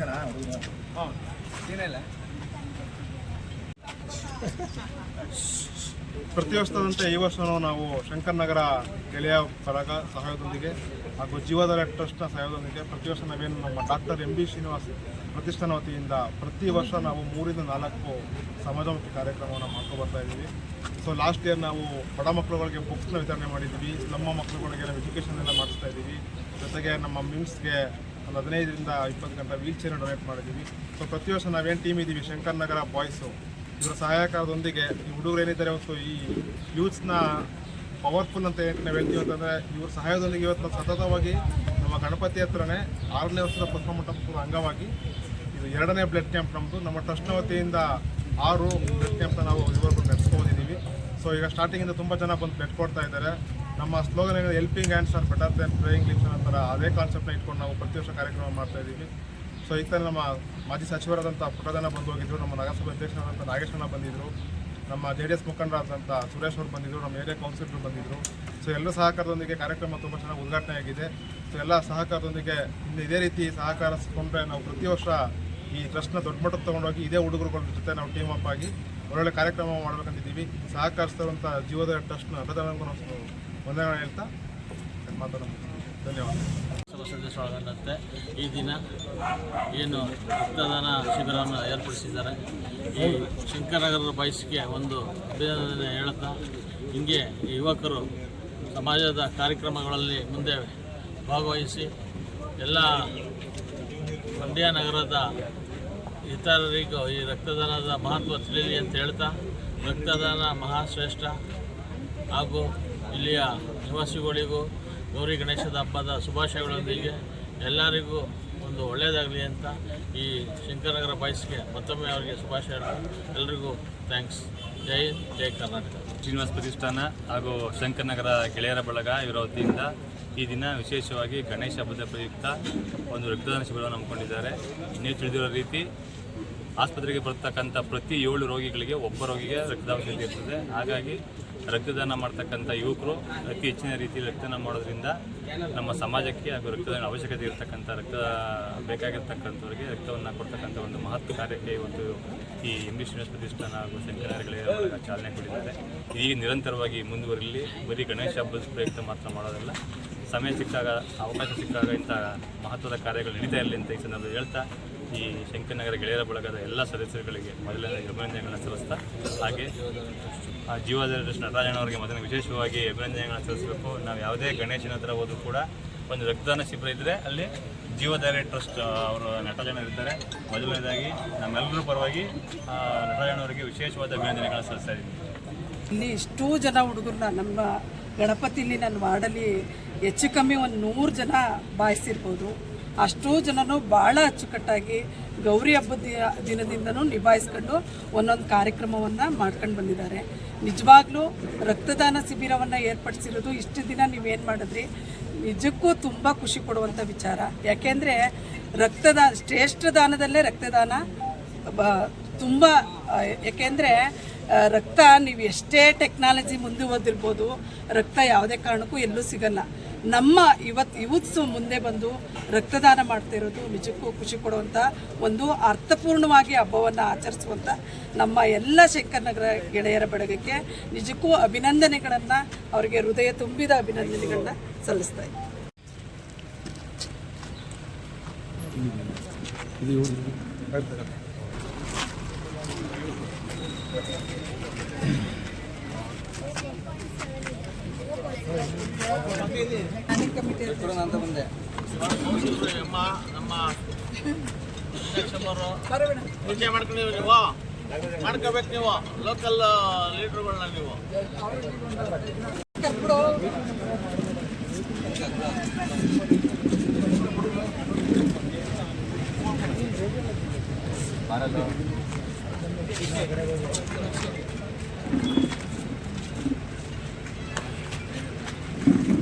ಹುಚ್ಚನಾ ಏನಿಲ್ಲ. ಪ್ರತಿ ವರ್ಷದಂತೆ ಈ ವರ್ಷ ನಾವು ಶಂಕರ್ ನಗರ ಗೆಳೆಯ ಪರಗ ಸಹಾಯದೊಂದಿಗೆ ಹಾಗೂ ಜೀವಾಧಾರ ಟ್ರಸ್ಟ್ನ ಸಹಾಯದೊಂದಿಗೆ ಪ್ರತಿ ವರ್ಷ ನಾವೇನು ನಮ್ಮ ಡಾಕ್ಟರ್ ಎಂ ಬಿ ಶ್ರೀನಿವಾಸ್ ಪ್ರತಿಷ್ಠಾನ ವತಿಯಿಂದ ಪ್ರತಿ ವರ್ಷ ನಾವು ಮೂರಿಂದ ನಾಲ್ಕು ಸಮಾಜಮುಖಿ ಕಾರ್ಯಕ್ರಮವನ್ನು ಮಾಡ್ಕೊಂಡು ಬರ್ತಾ ಇದ್ದೀವಿ. ಸೊ ಲಾಸ್ಟ್ ಇಯರ್ ನಾವು ಬಡ ಮಕ್ಕಳುಗಳಿಗೆ ಬುಕ್ಸ್ನ ವಿತರಣೆ ಮಾಡಿದ್ದೀವಿ. ನಮ್ಮ ಮಕ್ಕಳುಗಳಿಗೆ ನಾವು ಎಜುಕೇಷನ್ ಎಲ್ಲ ಮಾಡಿಸ್ತಾ ಇದ್ದೀವಿ. ಜೊತೆಗೆ ನಮ್ಮ ಮಿಮ್ಸ್ಗೆ ಒಂದು ಹದಿನೈದರಿಂದ ಇಪ್ಪತ್ತು ಗಂಟೆ ವೀಲ್ ಚೇರ್ ಡೊನೇಟ್ ಮಾಡಿದ್ದೀವಿ. ಸೊ ಪ್ರತಿ ವರ್ಷ ನಾವೇನು ಟೀಮ್ ಇದ್ದೀವಿ? ಶಂಕರ್ ನಗರ ಬಾಯ್ಸು ಇವರ ಸಹಾಯಕರದೊಂದಿಗೆ ಈ ಹುಡುಗರು ಏನಿದ್ದಾರೆ ಇವತ್ತು ಈ ಯೂತ್ಸ್ನ ಪವರ್ಫುಲ್ ಅಂತ ಏನು ನಾವು ಹೇಳ್ತೀವಿ ಅಂತಂದರೆ, ಇವ್ರ ಸಹಾಯದೊಂದಿಗೆ ಇವತ್ತು ಸತತವಾಗಿ ನಮ್ಮ ಗಣಪತಿ ಹತ್ರನೇ ಆರನೇ ವರ್ಷದ ಪ್ರಥಮ ಮಟ್ಟದ ಅಂಗವಾಗಿ ಇದು ಎರಡನೇ ಬ್ಲಡ್ ಕ್ಯಾಂಪ್ ನಮ್ಮದು ನಮ್ಮ ಟ್ರಸ್ಟ್ನ ವತಿಯಿಂದ ಆರು ಬ್ಲಡ್ ಕ್ಯಾಂಪ್ನ ನಾವು ಇವರು ನಡೆಸ್ಕೊಂಡಿದ್ದೀವಿ. ಸೊ ಈಗ ಸ್ಟಾರ್ಟಿಂಗಿಂದ ತುಂಬ ಜನ ಬಂದು ಬ್ಲಡ್ ಕೊಡ್ತಾ ಇದ್ದಾರೆ. ನಮ್ಮ ಸ್ಲೋಗನ್ ಏನಿದೆ helping hands are better than praying lips ಅನ್ನೋ ಅದೇ ಕಾನ್ಸೆಪ್ಟ್ನ ಇಟ್ಕೊಂಡು ನಾವು ಪ್ರತಿ ವರ್ಷ ಕಾರ್ಯಕ್ರಮ ಮಾಡ್ತಾ ಇದ್ದೀವಿ. ಸೊ ಈ ಥರ ನಮ್ಮ ಮಾಜಿ ಸಚಿವರಾದಂಥ ಪುಟದನ ಬಂದು ಹೋಗಿದ್ರು, ನಮ್ಮ ನಗರಸಭೆ ಅಧ್ಯಕ್ಷರಾದಂಥ ನಾಗೇಶಣ್ಣ ಬಂದಿದ್ದರು ನಮ್ಮ ಜೆ ಡಿ ಎಸ್ ಮುಖಂಡರಾದಂಥ ಸುರೇಶ್ ಅವರು ಬಂದಿದ್ದರು ನಮ್ಮ ಏರಿಯಾ ಕೌನ್ಸಿಲರ್ ಬಂದಿದ್ದರು ಸೊ ಎಲ್ಲ ಸಹಕಾರದೊಂದಿಗೆ ಕಾರ್ಯಕ್ರಮ ತುಂಬ ಚೆನ್ನಾಗಿ ಉದ್ಘಾಟನೆ ಆಗಿದೆ. ಸೊ ಎಲ್ಲ ಸಹಕಾರದೊಂದಿಗೆ ಇನ್ನು ಇದೇ ರೀತಿ ಸಹಕಾರ ಸಿಕ್ಕೊಂಡ್ರೆ ನಾವು ಪ್ರತಿ ವರ್ಷ ಈ ಟ್ರಸ್ಟ್ನ ದೊಡ್ಡ ಮಟ್ಟಕ್ಕೆ ತೊಗೊಂಡೋಗಿ ಇದೇ ಹುಡುಗರುಗಳ ಜೊತೆ ನಾವು ಟೀಮ್ ಅಪ್ ಆಗಿ ಒಳ್ಳೊಳ್ಳೆ ಕಾರ್ಯಕ್ರಮ ಮಾಡ್ಬೇಕಂತಿದ್ದೀವಿ. ಸಹಕರಿಸ್ತಿರುವಂಥ ಜೀವದ ಟ್ರಸ್ಟ್ನ ಅಭಿನಂದನೆಗೂ ನಾವು ವಂದನೆ ಹೇಳ್ತಾ ಧನ್ಯವಾದ. ಈ ದಿನ ಏನು ರಕ್ತದಾನ ಶಿಬಿರವನ್ನು ಏರ್ಪಡಿಸಿದ್ದಾರೆ. ಈ ಶಂಕರನಗರದ ಬಯಸಿಗೆ ಒಂದು ಅಭಿನಂದನೆ ಹೇಳುತ್ತಾ ಹಿಂಗೆ ಯುವಕರು ಸಮಾಜದ ಕಾರ್ಯಕ್ರಮಗಳಲ್ಲಿ ಮುಂದೆ ಭಾಗವಹಿಸಿ ಎಲ್ಲ ಮಂಡ್ಯ ನಗರದ ಇತರರಿಗೂ ಈ ರಕ್ತದಾನದ ಮಹತ್ವ ತಿಳಿಯಲಿ ಅಂತ ಹೇಳ್ತಾ, ರಕ್ತದಾನ ಮಹಾಶ್ರೇಷ್ಠ ಹಾಗೂ ಇಲ್ಲಿಯ ನಿವಾಸಿಗಳಿಗೂ, ಗೌರಿ ಗಣೇಶದ ಹಬ್ಬದ ಶುಭಾಶಯಗಳೊಂದಿಗೆ ಎಲ್ಲರಿಗೂ ಒಂದು ಒಳ್ಳೆಯದಾಗಲಿ ಅಂತ ಈ ಶಂಕರನಗರ ಬಾಯ್ಸ್ಗೆ ಮತ್ತೊಮ್ಮೆ ಅವರಿಗೆ ಶುಭಾಶಯ ಎಲ್ಲರಿಗೂ ಥ್ಯಾಂಕ್ಸ್ ಜೈ ಜೈ ಕರ್ನಾಟಕ. ಶ್ರೀನಿವಾಸ ಪ್ರತಿಷ್ಠಾನ ಹಾಗೂ ಶಂಕರನಗರ ಗೆಳೆಯರ ಬಳಗ ಇವರ ವತಿಯಿಂದ ಈ ದಿನ ವಿಶೇಷವಾಗಿ ಗಣೇಶ ಹಬ್ಬದ ಪ್ರಯುಕ್ತ ಒಂದು ರಕ್ತದಾನ ಶಿಬಿರವನ್ನು ಹಮ್ಮಿಕೊಂಡಿದ್ದಾರೆ. ನೀವು ತಿಳಿದಿರೋ ರೀತಿ ಆಸ್ಪತ್ರೆಗೆ ಬರ್ತಕ್ಕಂಥ ಪ್ರತಿ ಏಳು ರೋಗಿಗಳಿಗೆ ಒಬ್ಬ ರೋಗಿಗೆ ರಕ್ತದಾನ ಇರ್ತದೆ. ಹಾಗಾಗಿ ರಕ್ತದಾನ ಮಾಡ್ತಕ್ಕಂಥ ಯುವಕರು ಅತಿ ಹೆಚ್ಚಿನ ರೀತಿಯಲ್ಲಿ ರಕ್ತದಾನ ಮಾಡೋದ್ರಿಂದ ನಮ್ಮ ಸಮಾಜಕ್ಕೆ ಹಾಗೂ ರಕ್ತದಾನ ಅವಶ್ಯಕತೆ ಇರತಕ್ಕಂಥ ರಕ್ತ ಬೇಕಾಗಿರ್ತಕ್ಕಂಥವ್ರಿಗೆ ರಕ್ತವನ್ನು ಕೊಡ್ತಕ್ಕಂಥ ಒಂದು ಮಹತ್ವ ಕಾರ್ಯಕ್ಕೆ ಇವತ್ತು ಈ ಇಂಗ್ಲಿಷ್ ಶ್ರೀನಿವಾಸ ಪ್ರತಿಷ್ಠಾನ ಹಾಗೂ ಶಂಕರಗಳಿಗೆ ಚಾಲನೆ ಕೊಟ್ಟಿದ್ದಾರೆ. ಈಗ ನಿರಂತರವಾಗಿ ಮುಂದುವರಿಲಿ, ಬರೀ ಗಣೇಶ ಹಬ್ಬದ ಪ್ರಯುಕ್ತ ಮಾತ್ರ ಮಾಡೋದಲ್ಲ, ಸಮಯ ಸಿಕ್ಕಾಗ, ಅವಕಾಶ ಸಿಕ್ಕಾಗ ಇಂಥ ಮಹತ್ವದ ಕಾರ್ಯಗಳು ನಡೀತಾ ಇರಲಿ ಅಂತ ಈ ಸಂದರ್ಭದಲ್ಲಿ ಹೇಳ್ತಾ ಈ ಶಂಕರನಗರ ಗೆಳೆಯರ ಬಳಗದ ಎಲ್ಲ ಸದಸ್ಯರುಗಳಿಗೆ ಮೊದಲನೇ ಅಭಿನಂದನೆಗಳನ್ನು ಸಲ್ಲಿಸ್ತಾ, ಹಾಗೆ ಆ ಜೀವಧಾರಿ ನಟರಾಜನವರಿಗೆ ಮೊದಲನೇ ವಿಶೇಷವಾಗಿ ಅಭಿನಂದನೆಗಳನ್ನು ಸಲ್ಲಿಸಬೇಕು. ನಾವು ಯಾವುದೇ ಗಣೇಶನ ಹತ್ರ ಹೋದರೂ ಕೂಡ ಒಂದು ರಕ್ತದಾನ ಶಿಬಿರ ಇದ್ದರೆ ಅಲ್ಲಿ ಜೀವಧಾರೆ ಟ್ರಸ್ಟ್ ಅವರು ನಟರಾಜನ ಇರ್ತಾರೆ. ಮೊದಲನೇದಾಗಿ ನಮ್ಮೆಲ್ಲರೂ ಪರವಾಗಿ ನಟರಾಜನವರಿಗೆ ವಿಶೇಷವಾದ ಅಭಿನಂದನೆಗಳನ್ನು ಸಲ್ಲಿಸ್ತಾ ಇದ್ದೀವಿ. ಇಲ್ಲಿ ಇಷ್ಟೂ ಜನ ಹುಡುಗರನ್ನ ನಮ್ಮ ಗಣಪತಿಲಿ, ನನ್ನ ವಾರ್ಡಲ್ಲಿ ಹೆಚ್ಚು ಕಮ್ಮಿ ಒಂದು ನೂರು ಜನ ಬಾಯಿಸಿರ್ಬೋದು. ಅಷ್ಟೂ ಜನನು ಭಾಳ ಅಚ್ಚುಕಟ್ಟಾಗಿ ಗೌರಿ ಹಬ್ಬದ ದಿನದಿಂದನೂ ನಿಭಾಯಿಸ್ಕೊಂಡು ಒಂದೊಂದು ಕಾರ್ಯಕ್ರಮವನ್ನು ಮಾಡ್ಕೊಂಡು ಬಂದಿದ್ದಾರೆ. ನಿಜವಾಗ್ಲೂ ರಕ್ತದಾನ ಶಿಬಿರವನ್ನು ಏರ್ಪಡಿಸಿರೋದು ಇಷ್ಟು ದಿನ ನೀವೇನು ಮಾಡಿದ್ರಿ? ನಿಜಕ್ಕೂ ತುಂಬ ಖುಷಿ ಕೊಡುವಂಥ ವಿಚಾರ. ಯಾಕೆಂದರೆ ರಕ್ತದಾನ ಶ್ರೇಷ್ಠ ದಾನದಲ್ಲೇ ರಕ್ತದಾನ, ಬ ತುಂಬ ಯಾಕೆಂದರೆ ರಕ್ತ ನೀವು ಎಷ್ಟೇ ಟೆಕ್ನಾಲಜಿ ಮುಂದುವರೆದಿರ್ಬೋದು, ರಕ್ತ ಯಾವುದೇ ಕಾರಣಕ್ಕೂ ಎಲ್ಲೂ ಸಿಗಲ್ಲ. ನಮ್ಮ ಇವತ್ತು ಯೂತ್ಸ್ ಮುಂದೆ ಬಂದು ರಕ್ತದಾನ ಮಾಡ್ತಾ ಇರೋದು ನಿಜಕ್ಕೂ ಖುಷಿ ಕೊಡುವಂಥ ಒಂದು ಅರ್ಥಪೂರ್ಣವಾಗಿ ಹಬ್ಬವನ್ನು ಆಚರಿಸುವಂಥ ನಮ್ಮ ಎಲ್ಲ ಶಂಕರನಗರ ಗೆಳೆಯರ ಬಳಗಕ್ಕೆ ನಿಜಕ್ಕೂ ಅಭಿನಂದನೆಗಳನ್ನು ಅವರಿಗೆ ಹೃದಯ ತುಂಬಿದ ಅಭಿನಂದನೆಗಳನ್ನ ಸಲ್ಲಿಸ್ತಾ ಇದ್ದೀನಿ. ನಮ್ಮ ನಮ್ಮ ಅಧ್ಯಕ್ಷರು ಪರಿಚಯ ಮಾಡ್ಕೊಂಡಿವಿ ನೀವು ಮಾಡ್ಕೋಬೇಕು ನೀವು. ಲೋಕಲ್ ಲೀಡರ್ಗಳನ್ನ ನೀವು.